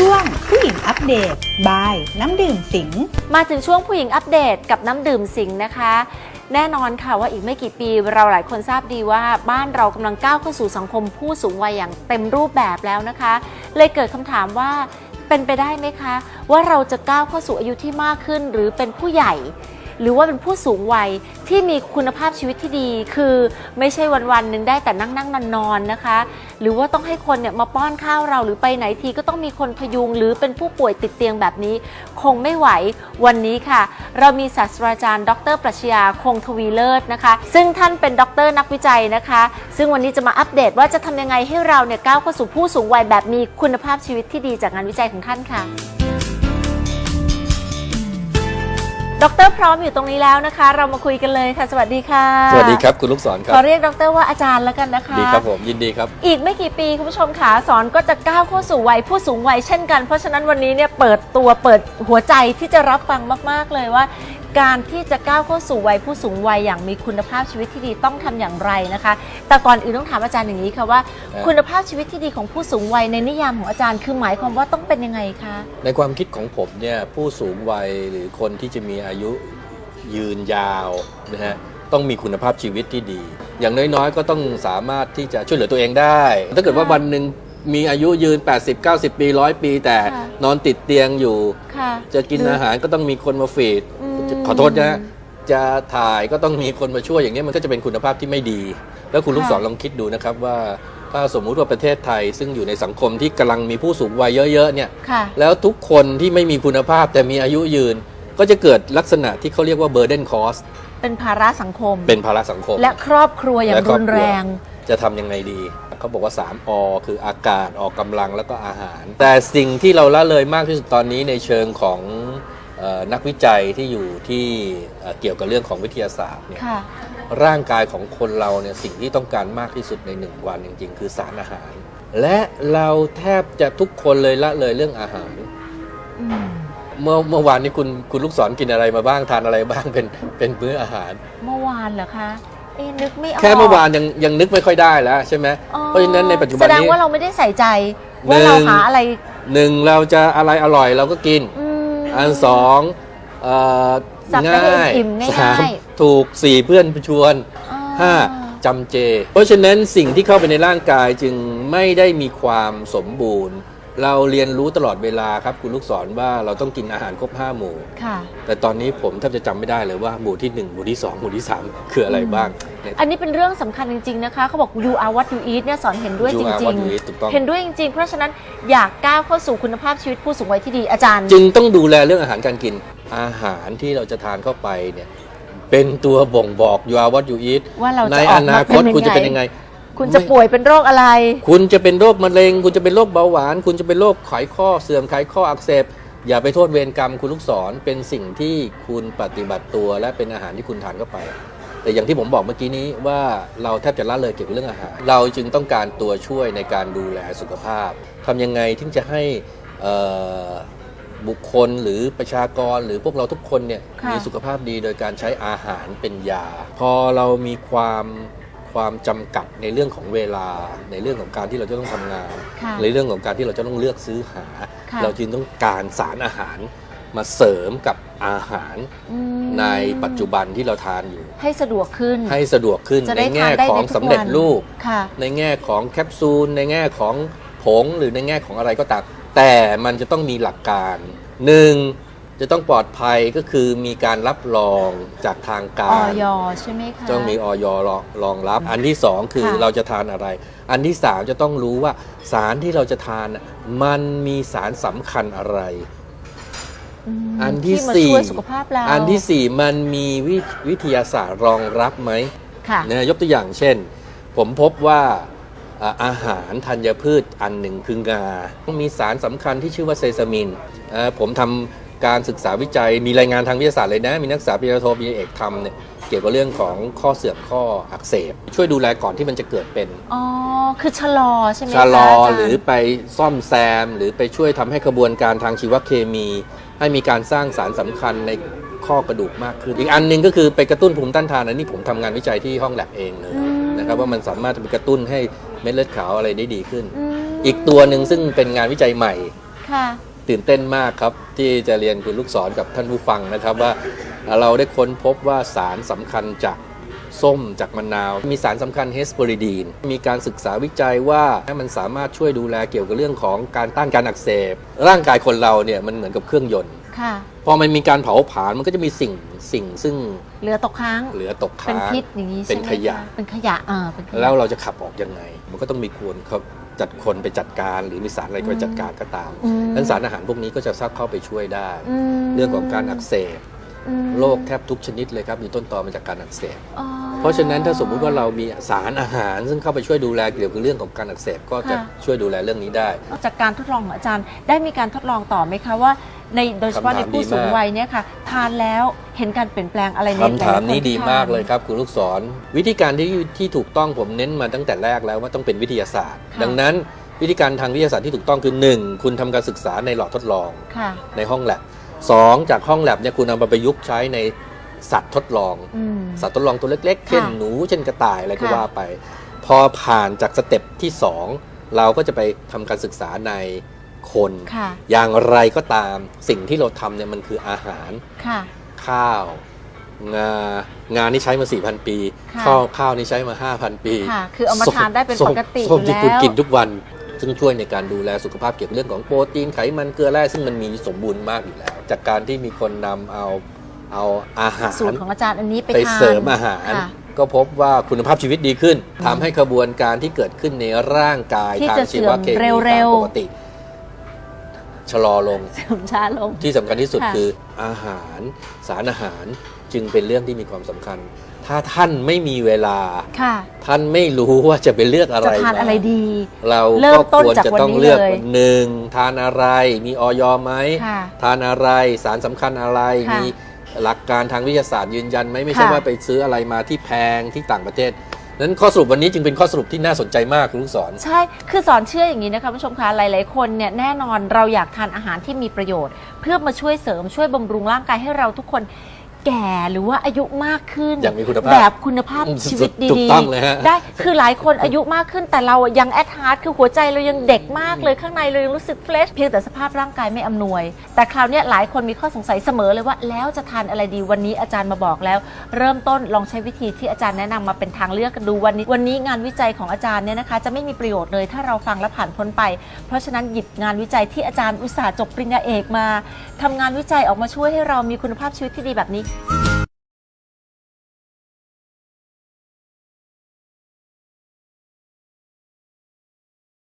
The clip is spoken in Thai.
ช่วงผู้หญิงอัปเดตบายน้ำดื่มสิง มาถึงช่วงผู้หญิงอัปเดตกับน้ำดื่มสิงห์นะคะ แน่นอนค่ะว่าอีกไม่กี่ปีเราหลายคนทราบดีว่าบ้านเรากำลังก้าวเข้าสู่สังคมผู้สูงวัยอย่างเต็มรูปแบบแล้วนะคะ เลยเกิดคำถามว่าเป็นไปได้ไหมคะ ว่าเราจะก้าวเข้าสู่อายุที่มากขึ้น หรือเป็นผู้ใหญ่ หรือว่าเป็นผู้สูงวัยที่มีคุณภาพชีวิตที่ดี คือไม่ใช่วันๆหนึ่งได้แต่นั่งนั่งนอนนอนนะคะ หรือว่าต้องให้คนเนี่ยมาป้อนข้าวเราหรือไปไหนทีก็ต้องมีคนพยุง หรือเป็นผู้ป่วยติดเตียงแบบนี้ คงไม่ไหววันนี้ค่ะ เรามีศาสตราจารย์ ดรปรัชญาคงทวีเลิศนะคะ ซึ่งท่านเป็นดรนักวิจัยนะคะ ซึ่งวันนี้จะมาอัปเดตว่าจะทำยังไงให้เราเนี่ยก้าวเข้าสู่ผู้สูงวัยแบบมีคุณภาพชีวิตที่ดีจากงานวิจัยของท่านค่ะ ดรพร้อมอยู่ตรงนี้แล้วนะคะ เรามาคุยกันเลยค่ะ สวัสดีค่ะ สวัสดีครับคุณลูกศรครัขอบเรียกดรว่าอาจารย์แล้วกันนะคะ ดีครับผมยินดีครับ อีกไม่กี่ปีคุณผู้ชมขาสอนก็จะก้าวเข้าสู่วัยผู้สูงวัยเช่นกัน เพราะฉะนั้นวันนี้เนี่ยเปิดตัวเปิดหัวใจที่จะรับฟังมาก ๆ เลยว่า การที่จะก้าวเข้าสู่วัยผู้สูงวัยอย่างมีคุณภาพชีวิตที่ดีต้องทำอย่างไรนะคะ แต่ก่อนอื่นต้องถามอาจารย์อย่างนี้ค่ะว่า ครับ คุณภาพชีวิตที่ดีของผู้สูงวัยในนิยามของอาจารย์คือหมายความว่าต้องเป็นยังไงคะ ในความคิดของผมเนี่ยผู้สูงวัยหรือคนที่จะมีอายุยืนยาวนะฮะต้องมีคุณภาพชีวิตที่ดี อย่างน้อยๆ ก็ต้องสามารถที่จะช่วยเหลือตัวเองได้ ถ้าเกิดว่าค่ะวันหนึ่งมีอายุยืน 80 90 ปีร้อยปี แต่ค่ะ นอนติดเตียงอยู่ ค่ะ จะกินอาหารก็ต้องมีคนมาฟีด อืม ขอโทษนะ จะถ่ายก็ต้องมีคนมาช่วยอย่างนี้ยมันก็จะเป็นคุณภาพที่ไม่ดี แล้วคุณลูกศรลองคิดดูนะครับว่าถ้าสมมุติว่าประเทศไทย ซึ่งอยู่ในสังคมที่กำลังมีผู้สูงวัยเยอะๆเนี่ยค่ะแล้วทุกคนที่ไม่มีคุณภาพแต่มีอายุยืน ก็จะเกิดลักษณะที่เขาเรียกว่า burden cost เป็นภาระสังคม เป็นภาระสังคม และครอบครัวอย่างและครรุอบนครัวแรง จะทำยังไงดี เขาบอกว่า 3 อ คืออากาศออกกำลังแล้วก็อาหาร แต่สิ่งที่เราละเลยมากที่สุดตอนนี้ในเชิงของเออ นักวิจัยที่อยู่ที่เอ่อเกี่ยวกับเรื่องของวิทยาศาสตร์เนี่ยค่ะร่างกายของคนเราเนี่ยสิ่งที่ต้องการมากที่สุดในหนึ่งวันจริง ๆ คือสารอาหาร และเราแทบจะทุกคนเลยละเลยเรื่องอาหารอืมเมื่อเมื่อวานนี้คุณคุณลูกศรกินอะไรมาบ้างทานอะไรบ้างเป็นเป็นมื้ออาหาร เมื่อวานเหรอคะเอ๊ะนึกไม่ออกแค่เมื่อวานยังยังนึกไม่ค่อยได้แล้วใช่ไหมอ๋อเพราะฉะนั้นในปัจจุบันแสดงนี้ว่าเราไม่ได้ใส่ใจว่าหนึ่งเราหาอะไรหนึ่งเราจะอะไรอร่อยเราก็กิน อืมอันสองเอ่อสับให้ง่ายอิ่มง่ายๆ สามถูกสี่เพื่อนชวนอ๋อห้าจำเจ เพราะฉะนั้นสิ่งที่เข้าไปในร่างกายจึงไม่ได้มีความสมบูรณ์ เราเรียนรู้ตลอดเวลาครับคุณลูกศรว่าเราต้องกินอาหารครบห้าหมู่ ค่ะ แต่ตอนนี้ผมแทบจะจำไม่ได้เลยว่าหมู่ที่1หมู่ที่2หมู่ที่3คืออะไรบ้าง เนี่ยอันนี้เป็นเรื่องสำคัญจริง ๆ นะคะเขาบอก you are what you eat เนี่ยสอนเห็นด้วย You จ are ริ what ง you eat ถูกต้อง ๆ เห็นด้วยจริง ๆ เพราะฉะนั้นอยากก้าวเข้าสู่คุณภาพชีวิตผู้สูงวัยที่ดีอาจารย์ จึงต้องดูแลเรื่องอาหารการกิน อาหารที่เราจะทานเข้าไปเนี่ยเป็นตัวบ่งบอก you are what you eat ว่าเราจะในอออกมานาคตเป็นยังไง คุณจะเป็นยังไง คุณจะป่วยเป็นโรคอะไร คุณจะเป็นโรคมะเร็ง คุณจะเป็นโรคเบาหวาน คุณจะเป็นโรคไขข้อเสื่อมไขข้ออักเสบ อย่าไปโทษเวรกรรมคุณลูกศรเป็นสิ่งที่คุณปฏิบัติตัวและเป็นอาหารที่คุณทานเข้าไป แต่อย่างที่ผมบอกเมื่อกี้นี้ว่าเราแทบจะละเลยเกี่ยวกับเรื่องอาหาร เราจึงต้องการตัวช่วยในการดูแลสุขภาพทำยังไงที่จะให้เอ่อบุคคลหรือประชากรหรือพวกเราทุกคนเนี่ยค่ะมีสุขภาพดีโดยการใช้อาหารเป็นยา พอเรามีความความจำกัดในเรื่องของเวลาในเรื่องของการที่เราจะต้องทำงานค่ะในเรื่องของการที่เราจะต้องเลือกซื้อหาค่ะเราจึงต้องการสารอาหารมาเสริมกับอาหารอืม ในปัจจุบันที่เราทานอยู่ ให้สะดวกขึ้น ให้สะดวกขึ้นจะในได้ทาแง่นได้ของในทุกสำเร็จวันรูปค่ะในแง่ของแคปซูล ในแง่ของผงหรือในแง่ของอะไรก็ตามแต่มันจะต้องมีหลักการหนึ่งจะต้องปลอดภัยก็คือมีการรับรองจากทางอการอยใช่ไหมคะต้องมีออยรองรองรับ อันที่สองคือค่ะเราจะทานอะไร อันที่สามจะต้องรู้ว่าสารที่เราจะทานน่ะมันมีสารสำคัญอะไรม อันที่มาสี่ช่วยสุขภาพเราอันที่สี่มันมีวิวิทยาศาสตร์รองรับไหมค่ะนะยกตัวอย่างเช่น ผมพบว่าอ่าอาหารธัญพืชอันหนึ่งคืองา มีสารสำคัญที่ชื่อว่าเซซามินเอ่อผมทำ การศึกษาวิจัย มีรายงานทางวิทยาศาสตร์เลยนะ มีนักศึกษาปริญญาโทปริญญาเอกทำเนี่ยเกี่ยวกับเรื่องของข้อเสื่อมข้ออักเสบ ช่วยดูแลก่อนที่มันจะเกิดเป็นอ๋อ คือชะลอใช่ไหมคชะลอาจารย์หรือไปซ่อมแซม หรือไปช่วยทำให้กระบวนการทางชีวเคมี ให้มีการสร้างสารสำคัญในข้อกระดูกมากขึ้น อีกอันหนึงก็คือไปกระตุ้นภูมิต้านทานอันนี้ผมทำงานวิจัยที่ห้องแลบเองเลยอืมนะครับว่ามันสามารถจะไปกระตุ้นให้เม็ดเลือดขาวอะไรได้ดีขึ้น อืมอีกตัวหนึ่งซึ่งเป็นงานวิจัยใหม่ ค่ะ ตื่นเต้นมากครับ ที่จะเรียนคุณลูกศรกับท่านผู้ฟังนะครับว่าเราได้ค้นพบว่าสารสำคัญจากส้มจากมะนาว มีสารสำคัญเฮสเปอริดีน มีการศึกษาวิจัยว่ามันสามารถช่วยดูแลเกี่ยวกับเรื่องของการต้านการอักเสบ ร่างกายคนเราเนี่ยมันเหมือนกับเครื่องยนต์ค่ะพอมันมีการเผาผลาญมันก็จะมีสิ่งสิ่งซึ่งเหลือตกค้างเหลือตกเป็นค้างพิษอย่างนี้เป็นใช่ไหมขยะคเป็นขยะอ่าเป็นขยะแล้วเราจะขับออกยังไง มันก็ต้องมีควรเขา จัดคนไปจัดการ หรือมีสารอะไรไปจัดการก็ตามอืมนั้นสารอาหารพวกนี้ก็จะซักเข้าไปช่วยได้มเรื่องของการอักเสบอืมโรคแทบทุกชนิดเลยครับมีต้นตอมาจากการอักเสบอ๋อ เพราะฉะนั้นถ้าสมมุติว่าเรามีสารอาหาร ซึ่งเข้าไปช่วยดูแลเกี่ยวกับเรื่องของการอักเสบก็จะค่ะ ช่วยดูแลเรื่องนี้ได้ จากการทดลองของอาจารย์ ได้มีการทดลองต่อไหมคะว่า ในโดยเฉพาะคำในถามผู้ดีสูงมาก วัยเนี่ยค่ะ ทานแล้วเห็นการเปลี่ยนแปลงอะไรในคำถามนี้หลยๆคดีที่มากทนเลยครับคุณลูกศร วิธีการที่ที่ถูกต้องผมเน้นมาตั้งแต่แรกแล้วว่าต้องเป็นวิทยาศาสตร์ค่ะดังนั้นวิธีการทางวิทยาศาสตร์ที่ถูกต้องคือ1คุณทำการศึกษาในหลอดทดลอง ค่ะ ในห้องแลบสองจากห้องแลบเนี่ยคุณเอามาประยุกต์ใช้ใน สัตว์ทดลอง อืม สัตว์ทดลองตัวเล็กๆเช่นค่ะหนู เช่นกระต่ายอะไรก็ค่ะ ว่าไป พอผ่านจากสเต็ปที่ 2 เราก็จะไปทำการศึกษาในคน ค่ะ อย่างไรก็ตามสิ่งที่เราทำเนี่ยมันคืออาหาร ค่ะ ข้าว งางานนี่ใช้มา 4,000 ปี ค่ะ ข้าวข้าวนี่ใช้มา 5,000 ปีค่ะ คือเอามาส้ทานได้เป็นส้ปมกติอส้มยู่ที่แล้คุณวกินทุกวัน ซึ่งช่วยในการดูแลสุขภาพเกี่ยวกับเรื่องของโปรตีนไขมันเกลือแร่ซึ่งมันมีสมบูรณ์มากอยู่แล้ว จากการที่มีคนนำเอา เอาอาหารสูตรของอาจารย์อันนี้ไปไปทานเสริมอาหารค่ะก็พบว่าคุณภาพชีวิตดีขึ้นทำให้กระบวนการที่เกิดขึ้นในร่างกายที่ทางจะชีวเคมีเสื่อมเร็ตามวๆปกติชะลอลงเสริมช้าลง ที่สำคัญที่สุดค่ะคืออาหารสารอาหารจึงเป็นเรื่องที่มีความสำคัญ ถ้าท่านไม่มีเวลาค่ะท่านไม่รู้ว่าจะไปเลือกอะไรจะทานมอะไรดี เราเริ่ก็มต้นควรจากจะวันต้องนี้เลือกเลยหนึ่งทานอะไร มีออยไหมค่ะทานอะไรสารสำคัญอะไรค่ะมี หลักการทางวิทยาศาสตร์ยืนยันไหมไม่ใช่ค่ะ ว่าไปซื้ออะไรมาที่แพงที่ต่างประเทศนั้นข้อสรุปวันนี้จึงเป็นข้อสรุปที่น่าสนใจมากคุณลูกศร ใช่ คือสอนเชื่ออย่างนี้นะคะผู้ชมคะหลาย ๆ คนเนี่ยแน่นอนเราอยากทานอาหารที่มีประโยชน์ เพื่อมาช่วยเสริมช่วยบำรุงร่างกายให้เราทุกคน แก่หรือว่าอายุมากขึ้น อย่างมีคุณภาพแบบคุณภาพอืมชีวิตถูกดีต้องเลยฮะ ได้คือหลายคนอายุมากขึ้นแต่เรายังแอดฮาร์ดคือหัวใจเรายังเด็กมากเลยข้างในเรายังรู้สึกเฟรชเพียงแต่สภาพร่างกายไม่อำนวย แต่คราวเนี้ยหลายคนมีข้อสงสัยเสมอเลยว่า แล้วจะทานอะไรดีวันนี้อาจารย์มาบอกแล้ว เริ่มต้นลองใช้วิธีที่อาจารย์แนะนำมาเป็นทางเลือกกันดูวันนี้วันนี้งานวิจัยของอาจารย์เนี่ยนะคะ จะไม่มีประโยชน์เลยถ้าเราฟังและผ่านพ้นไป เพราะฉะนั้นหยิบงานวิจัยที่อาจารย์อุตสาห์จบปริญญาเอกมาทำงานวิจัยออกมาช่วยให้เรามีคุณภาพชีวิตที่ดีแบบนี้